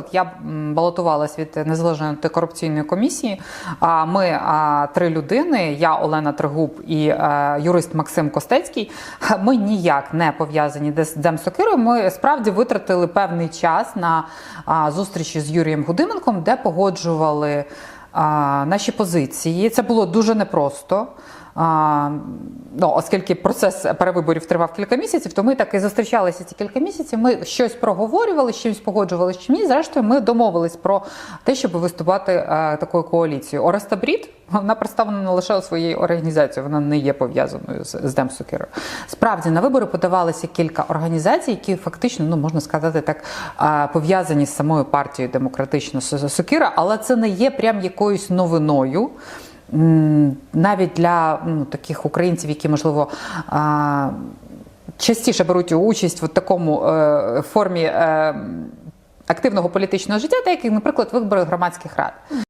От Я балотувалась від незалежної антикорупційної комісії. А ми три людини: я Олена Трегуб і е, юрист Максим Костецький. Ми ніяк не пов'язані з Демсокирою. Ми справді витратили певний час на зустрічі з Юрієм Гудименком, де погоджували наші позиції. Це було дуже непросто. Ну, оскільки процес перевиборів тривав кілька місяців, то ми так і зустрічалися ці кілька місяців. Ми щось проговорювали, з чимось погоджувалися, чи ні. Зрештою, ми домовились про те, щоб виступати е, такою коаліцією. Ореста Брід вона представлена не лише у своїй організації, вона не є пов'язаною з, з Демсокирою. Справді на вибори подавалися кілька організацій, які фактично, ну можна сказати, так е, пов'язані з самою партією демократична Сокира, але це не є прям якоюсь новиною. Навіть для ну, таких українців, які можливо. Частіше беруть участь в такому е, формі е, активного політичного життя, деяких, як, наприклад, вибори громадських рад.